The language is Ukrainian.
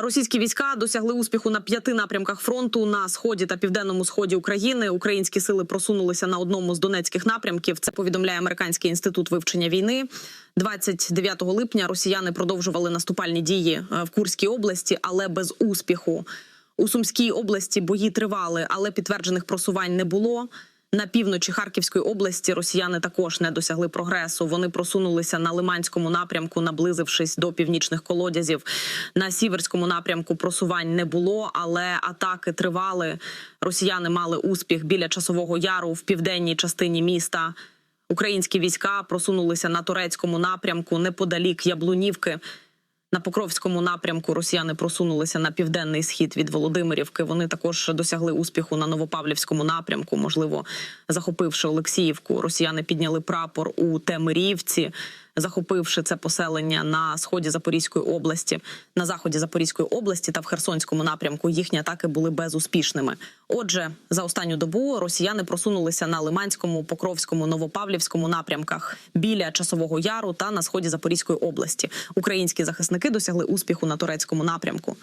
Російські війська досягли успіху на п'яти напрямках фронту на сході та південному сході України. Українські сили просунулися на одному з донецьких напрямків. Це повідомляє американський інститут вивчення війни. 29 липня росіяни продовжували наступальні дії е, в Курській області, але без успіху. У Сумській області бої тривали, але підтверджених просувань не було. На півночі Харківської області росіяни також не досягли прогресу. Вони просунулися на Лиманському напрямку, наблизившись до північних колодязів. На сіверському напрямку просувань не було, але атаки тривали. Росіяни мали успіх біля часового яру в південній частині міста. Українські війська просунулися на турецькому напрямку неподалік Яблунівки. На Покровському напрямку росіяни просунулися на південний схід від Володимирівки. Вони також досягли успіху на Новопавлівському напрямку. Можливо, захопивши Олексіївку, росіяни підняли прапор у Темирівці, захопивши це поселення на сході Запорізької області, на заході Запорізької області та в Херсонському напрямку. Їхні атаки були безуспішними. Отже, за останню добу росіяни просунулися на Лиманському, Покровському, Новопавлівському напрямках біля часового яру та на сході Запорізької області. Українські захисники досягли успіху на турецькому напрямку.